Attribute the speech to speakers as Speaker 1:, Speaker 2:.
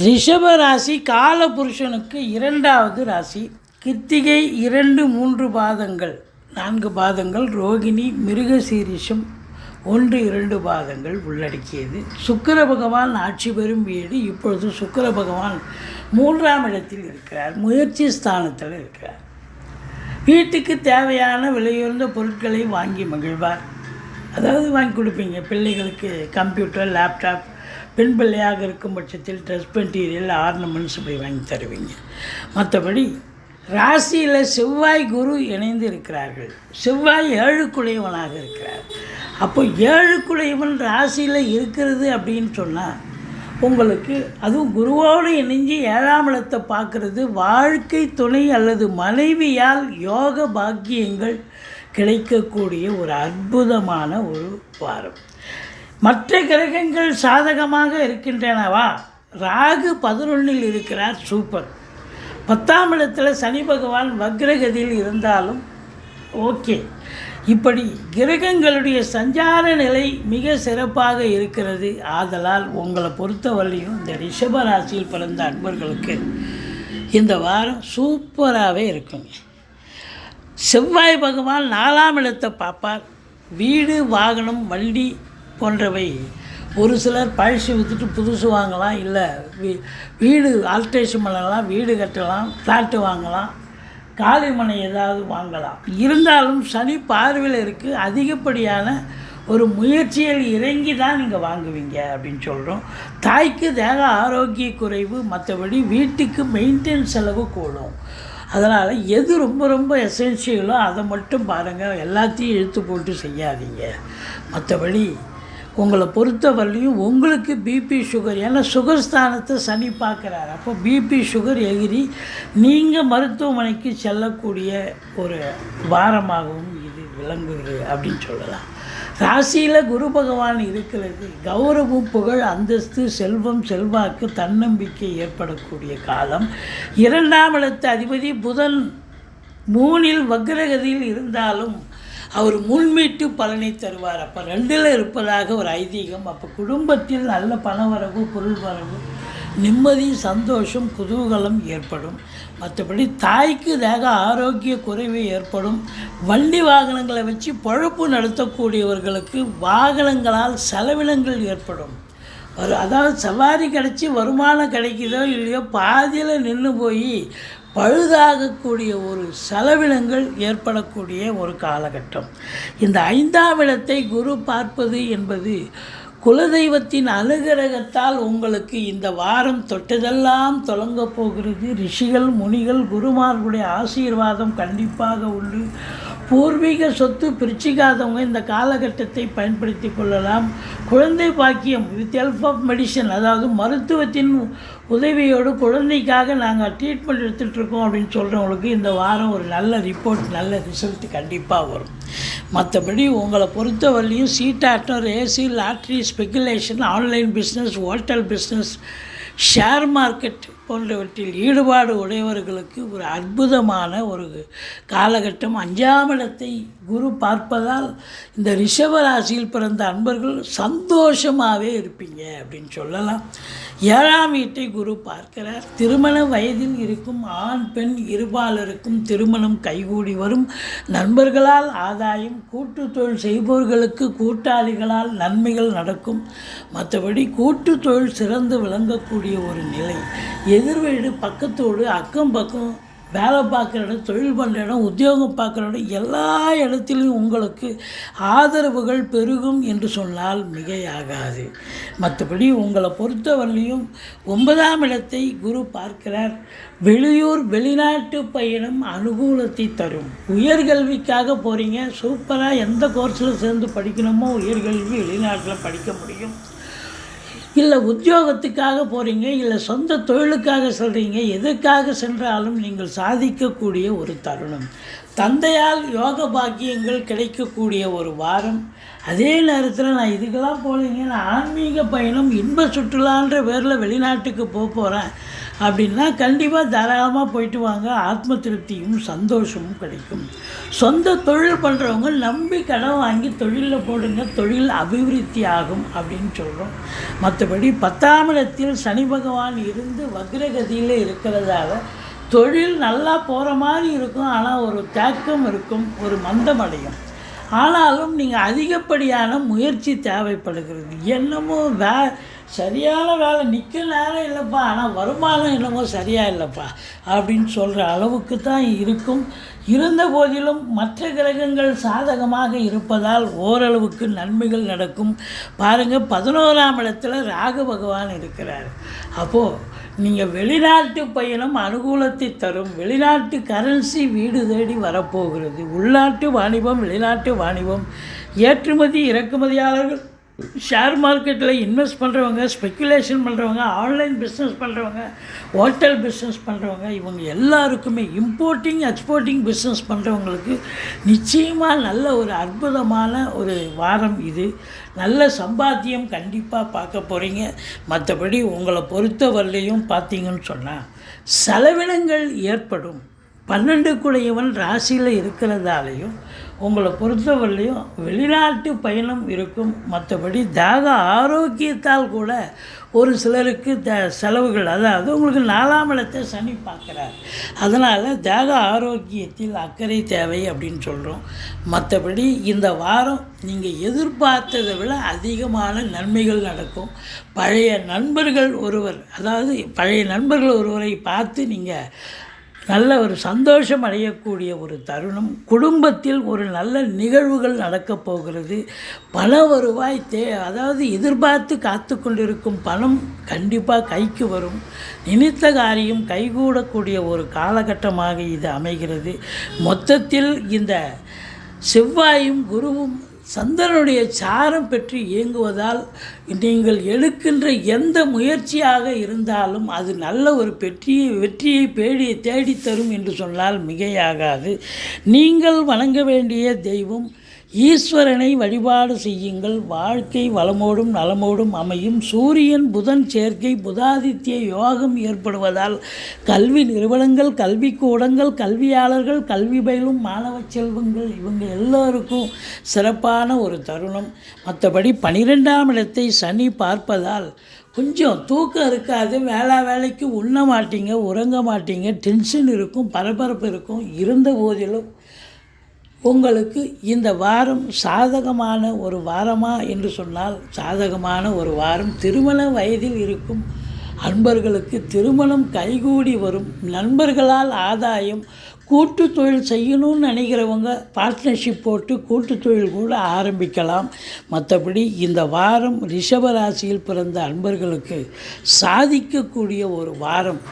Speaker 1: ரிஷப ராசி காலபுருஷனுக்கு இரண்டாவது ராசி. கிருத்திகை இரண்டு மூன்று பாதங்கள். நான்கு பாதங்கள் ரோகிணி மிருகசீரிஷம் ஒன்று இரண்டு பாதங்கள் உள்ளடக்கியது. சுக்கர பகவான் ஆட்சி பெறும் வீடு இப்பொழுது சுக்கர பகவான் மூன்றாம் இடத்தில் இருக்கிறார். முயற்சி ஸ்தானத்தில் இருக்கிறார். வீட்டுக்கு தேவையான விலையுயர்ந்த பொருட்களை வாங்கி மகிழ்வார். அதாவது வாங்கி கொடுப்பீங்க. பிள்ளைகளுக்கு கம்ப்யூட்டர் லேப்டாப் பெண் பிள்ளையாக இருக்கும் பட்சத்தில் ட்ரெஸ் மெட்டீரியல் ஆர்னமெண்ட்ஸ் இப்படி வாங்கி தருவீங்க. மற்றபடி ராசியில் செவ்வாய் குரு இணைந்து இருக்கிறார்கள். செவ்வாய் ஏழுக்குடையவனாக இருக்கிறார். அப்போ ஏழுக்குடையவன் ராசியில் இருக்கிறது அப்படின்னு சொன்னால் உங்களுக்கு அதுவும் குருவோடு இணைஞ்சு ஏழாம் இடத்தை பார்க்குறது வாழ்க்கை துணை அல்லது மனைவியால் யோக பாக்கியங்கள் கிடைக்கக்கூடிய ஒரு அற்புதமான ஒரு வாரம். மற்ற கிரகங்கள் சாதகமாக இருக்கின்றனவா? ராகு பதினொன்றில் இருக்கிறார் சூப்பர். பத்தாம் இடத்துல சனி பகவான் வக்ரகதியில் இருந்தாலும் ஓகே. இப்படி கிரகங்களுடைய சஞ்சார நிலை மிக சிறப்பாக இருக்கிறது. ஆதலால் உங்களை பொறுத்தவரையும் இந்த ரிஷப ராசியில் பிறந்த அன்பர்களுக்கு இந்த வாரம் சூப்பராகவே இருக்குங்க செவ்வாய் பகவான் நாலாம் இடத்தை பார்ப்பார். வீடு வாகனம் வண்டி போன்றவை. ஒரு சிலர் பழசு விற்றுட்டு புதுசு வாங்கலாம் இல்லை வீ வீடு ஆல்ட்ரேஷன் பண்ணலாம் வீடு கட்டலாம் ஃப்ளாட்டு வாங்கலாம் காலி மனை ஏதாவது வாங்கலாம். இருந்தாலும் சனி பார்வையில் இருக்குது அதிகப்படியான ஒரு முயற்சியில் இறங்கி தான் நீங்கள் வாங்குவீங்க அப்படின்னு சொல்கிறோம் தாய்க்கு தேக ஆரோக்கிய குறைவு மற்றபடி வீட்டுக்கு மெயின்டெயின் செலவு கூடும். அதனால் எது ரொம்ப ரொம்ப எசென்ஷியலோ அதை மட்டும் பாருங்கள் எல்லாத்தையும் இழுத்து போட்டு செய்யாதீங்க. மற்றபடி உங்களை பொறுத்தவரையிலையும் உங்களுக்கு பிபி சுகர் ஏன்னா சுகர் ஸ்தானத்தை சனி பார்க்குறாரு. அப்போ பிபி சுகர் எகிரி நீங்கள் மருத்துவமனைக்கு செல்லக்கூடிய ஒரு வாரமாகவும் இது விளங்குகிறது அப்படின்னு சொல்லலாம். ராசியில் குரு பகவான் இருக்கிறது. கௌரவம் புகழ் அந்தஸ்து செல்வம் செல்வாக்கு தன்னம்பிக்கை ஏற்படக்கூடிய காலம். இரண்டாம் இடத்து அதிபதி புதன். மூணில் வக்ரகதியில் இருந்தாலும் அவர் முன்மீட்டு பலனை தருவார். அப்போ ரெண்டில் இருப்பதாக ஒரு ஐதீகம். அப்போ குடும்பத்தில் நல்ல பணவரவு பொருள் வரவு நிம்மதி சந்தோஷம் குதூகலம் ஏற்படும். மற்றபடி தாய்க்கு தேக ஆரோக்கிய குறைவு ஏற்படும். வண்டி வாகனங்களை வச்சு பொழப்பு நடத்தக்கூடியவர்களுக்கு வாகனங்களால் செலவினங்கள் ஏற்படும். ஒரு அதாவது சவாரி கிடச்சி வருமானம் கிடைக்குதோ இல்லையோ பாதியில் நின்று போய் பழுதாகக்கூடிய ஒரு செலவினங்கள் ஏற்படக்கூடிய ஒரு காலகட்டம். இந்த ஐந்தாம் இடத்தை குரு பார்ப்பது என்பது குலதெய்வத்தின் அனுகிரகத்தால் உங்களுக்கு இந்த வாரம் தொட்டதெல்லாம் தொடங்கப் போகிறது. ரிஷிகள் முனிகள் குருமார்களுடைய ஆசீர்வாதம் கண்டிப்பாக உண்டு. பூர்வீக சொத்து பிரிச்சிக்காதவங்க இந்த காலகட்டத்தை பயன்படுத்தி கொள்ளலாம். குழந்தை பாக்கியம் வித் ஹெல்ப் ஆஃப் மெடிசன் அதாவது மருத்துவத்தின் உதவியோடு குழந்தைக்காக நாங்கள் ட்ரீட்மெண்ட் எடுத்துகிட்டு இருக்கோம் அப்படின்னு சொல்கிறவங்களுக்கு இந்த வாரம் ஒரு நல்ல ரிப்போர்ட் நல்ல ரிசல்ட் கண்டிப்பாக வரும். மற்றபடி உங்களை பொறுத்தவரையிலையும் சீட்டாட்டம் AC lottery speculation online business hotel business share market போன்றவற்றில் ஈடுபாடு உடையவர்களுக்கு ஒரு அற்புதமான ஒரு காலகட்டம். அஞ்சாம் இடத்தை குரு பார்ப்பதால் இந்த ரிஷப ராசியில் பிறந்த அன்பர்கள் சந்தோஷமாகவே இருப்பீங்க அப்படின்னு சொல்லலாம். ஏழாம் வீட்டை குரு பார்க்கிறார். திருமண வயதில் இருக்கும் ஆண் பெண் இருபாலருக்கும் திருமணம் கைகூடி வரும். நண்பர்களால் ஆதாயம் கூட்டு தொழில் செய்பவர்களுக்கு கூட்டாளிகளால் நன்மைகள் நடக்கும். மற்றபடி கூட்டு தொழில் சிறந்து விளங்கக்கூடிய ஒரு நிலை. எதிர் வீடு பக்கத்தோடு அக்கம் பக்கம் வேலை பார்க்குற இடம் தொழில் பண்ணுற இடம் உத்தியோகம் பார்க்குற இடம் எல்லா இடத்துலையும் உங்களுக்கு ஆதரவுகள் பெருகும் என்று சொன்னால் மிகையாகாது. மற்றபடி உங்களை பொறுத்தவரையிலையும் ஒன்பதாம் இடத்தை குரு பார்க்கிறார். வெளியூர் வெளிநாட்டு பயணம் அனுகூலத்தை தரும். உயர்கல்விக்காக போகிறீங்க சூப்பராக எந்த கோர்ஸில் சேர்ந்து படிக்கணுமோ உயர்கல்வி வெளிநாட்டில் படிக்க முடியும். இல்லை உத்தியோகத்துக்காக போகிறீங்க இல்லை சொந்த தொழிலுக்காக செல்கிறீங்க எதுக்காக சென்றாலும் நீங்கள் சாதிக்கக்கூடிய ஒரு தருணம். தந்தையால் யோக பாக்கியங்கள் கிடைக்கக்கூடிய ஒரு வாரம். அதே நேரத்தில் நான் இதுக்கெல்லாம் போகலைங்க நான் ஆன்மீக பயணம் இன்ப சுற்றுலான்ற பேரில் வெளிநாட்டுக்கு போக போகிறேன் அப்படின்னா கண்டிப்பாக தாராளமாக போயிட்டு வாங்க. ஆத்ம திருப்தியும் சந்தோஷமும் கிடைக்கும். சொந்த தொழில் பண்ணுறவங்க நம்பி கடன் வாங்கி தொழிலில் போடுங்க. தொழில் அபிவிருத்தி ஆகும் அப்படின்னு சொல்கிறோம் மற்றபடி பத்தாம் இடத்தில் சனி பகவான் இருந்து வக்ரகதியில் இருக்கிறதால தொழில் நல்லா போகிற மாதிரி இருக்கும். ஆனால் ஒரு தேக்கம் இருக்கும். ஒரு மந்தமடையும். ஆனாலும் நீங்கள் அதிகப்படியான முயற்சி தேவைப்படுகிறது. என்னமோ வே சரியான வேலை நிற்க நேரம் இல்லைப்பா ஆனால் வருமானம் என்னமோ சரியாக இல்லைப்பா அப்படின்னு சொல்கிற அளவுக்கு தான் இருக்கும். இருந்த போதிலும் மற்ற கிரகங்கள் சாதகமாக இருப்பதால் ஓரளவுக்கு நன்மைகள் நடக்கும். பாருங்கள் பதினோராம் இடத்துல ராகு பகவான் இருக்கிறார். அப்போது நீங்கள் வெளிநாட்டு பயணம் அனுகூலத்தை தரும். வெளிநாட்டு கரன்சி வீடு தேடி வரப்போகிறது. உள்நாட்டு வாணிபம் வெளிநாட்டு வாணிபம். ஏற்றுமதி இறக்குமதியாளர்கள் ஷேர் மார்க்கெட்டில் இன்வெஸ்ட் பண்ணுறவங்க ஸ்பெக்குலேஷன் பண்ணுறவங்க ஆன்லைன் பிஸ்னஸ் பண்ணுறவங்க ஹோட்டல் பிஸ்னஸ் பண்ணுறவங்க இவங்க எல்லாருக்குமே இம்போர்ட்டிங் எக்ஸ்போர்ட்டிங் பிஸ்னஸ் பண்ணுறவங்களுக்கு நிச்சயமாக நல்ல ஒரு அற்புதமான ஒரு வாரம் இது. நல்ல சம்பாத்தியம் கண்டிப்பாக பார்க்க போகிறீங்க மற்றபடி உங்களை பொறுத்தவரையிலையும் பார்த்தீங்கன்னு சொன்னால் செலவினங்கள் ஏற்படும். பன்னெண்டுக்குடையவன் ராசியில் இருக்கிறதாலையும் உங்களை பொறுத்தவரையிலையும் வெளிநாட்டு பயணம் இருக்கும். மற்றபடி தாக ஆரோக்கியத்தால் கூட ஒரு சிலருக்கு த செலவுகள் அதாவது உங்களுக்கு நாலாம் இடத்தை சனி பார்க்குறார். அதனால் தேக ஆரோக்கியத்தில் அக்கறை தேவை அப்படின்னு சொல்கிறோம் மற்றபடி இந்த வாரம் நீங்கள் எதிர்பார்த்ததை விட அதிகமான நன்மைகள் நடக்கும். பழைய நண்பர்கள் ஒருவர் அதாவது பழைய நண்பர்கள் ஒருவரை பார்த்து நீங்கள் நல்ல ஒரு சந்தோஷம் அடையக்கூடிய ஒரு தருணம். குடும்பத்தில் ஒரு நல்ல நிகழ்வுகள் நடக்கப் போகிறது. பல வருவாய் தே அதாவது எதிர்பார்த்து காத்து கொண்டிருக்கும் பணம் கண்டிப்பாக கைக்கு வரும். நினைத்த காரியம் கைகூடக்கூடிய ஒரு காலகட்டமாக இது அமைகிறது. மொத்தத்தில் இந்த செவ்வாயும் குருவும் சந்திரனுடைய சாரம் பெற்று இயங்குவதால் நீங்கள் எடுக்கின்ற எந்த முயற்சியாக இருந்தாலும் அது நல்ல ஒரு பெற்றியை வெற்றியை பேடி தேடித்தரும் என்று சொன்னால் மிகையாகாது. நீங்கள் வணங்க வேண்டிய தெய்வம் ஈஸ்வரனை வழிபாடு செய்யுங்கள். வாழ்க்கை வளமோடும் நலமோடும் அமையும். சூரியன் புதன் சேர்க்கை புதாதித்ய யோகம் ஏற்படுவதால் கல்வி நிறுவனங்கள் கல்விக்கூடங்கள் கல்வியாளர்கள் கல்வி பயிலும் மாணவ செல்வங்கள் இவங்க எல்லோருக்கும் சிறப்பான ஒரு தருணம். மற்றபடி பனிரெண்டாம் இடத்தை சனி பார்ப்பதால் கொஞ்சம் தூக்கம் இருக்காது. வேளா வேலைக்கு உண்ண மாட்டீங்க உறங்க மாட்டீங்க. டென்ஷன் இருக்கும் பரபரப்பு இருக்கும். இருந்த போதிலும் உங்களுக்கு இந்த வாரம் சாதகமான ஒரு வாரமா என்று சொன்னால் சாதகமான ஒரு வாரம் திருமண வயதில் இருக்கும். அன்பர்களுக்கு திருமணம் கைகூடி வரும். நண்பர்களால் ஆதாயம் கூட்டு தொழில் செய்யணும்னு நினைக்கிறவங்க பார்ட்னர்ஷிப் போட்டு கூட்டு தொழில் கூட ஆரம்பிக்கலாம். மற்றபடி இந்த வாரம் ரிஷபராசியில் பிறந்த அன்பர்களுக்கு சாதிக்கக்கூடிய ஒரு வாரம்